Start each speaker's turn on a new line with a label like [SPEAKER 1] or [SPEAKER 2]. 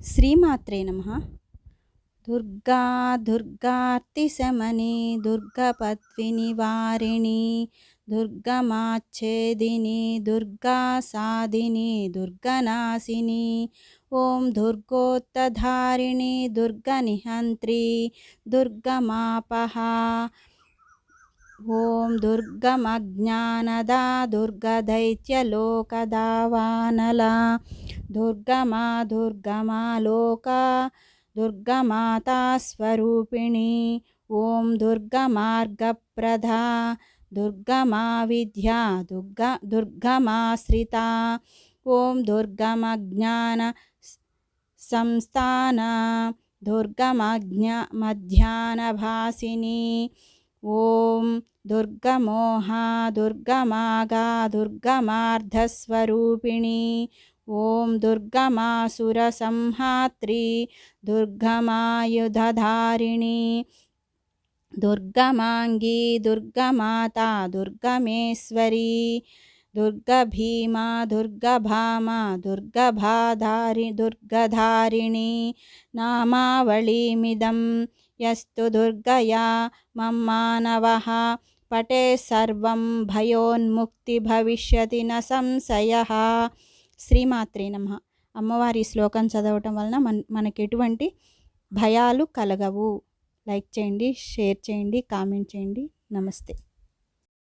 [SPEAKER 1] శ్రీమాత్రే నమ. దుర్గా దుర్గార్తి శమని దుర్గపత్విని వారిణి దుర్గమాచ్ఛేదిని దుర్గా సాధిని దుర్గనాశిని ఓం దుర్గోత్తధారిణి దుర్గనిహంత్రి దుర్గమాపహ ఓం దుర్గమజ్ఞానదా దుర్గదైత్యలోకదా వానలా दुर्गमा दुर्गमा लोका दुर्गमाता स्वरूपिणी। ॐ दुर्गमार्गप्रधा दुर्गमा विद्या, दुर्ग दुर्गमाश्रिता दुर्गम ज्ञान संस्थान दुर्गमज्ञा मध्याह्नभासिनी ॐ दुर्गमोहा दुर्गमागा दुर्गमार्धस्वरूपिणी ॐ दुर्गमासुरसंहात्री, दुर्गमायुधधारिणी, दुर्गमाङ्गी, दुर्गमाता, दुर्गमेश्वरी, दुर्गभीमा, दुर्गभामा, दुर्गभाधारि, दुर्गधारिणी, नामावलीमिदं, यस्तु दुर्गया मम्मानवः पटे सर्वं भयोन्मुक्तिभविष्यति न संशयः। శ్రీమాత్రే నమ. అమ్మవారి శ్లోకం చదవటం వలన మన మనకి ఎటువంటి భయాలు కలగవు. లైక్ చేయండి షేర్ చేయండి కామెంట్ చేయండి. నమస్తే.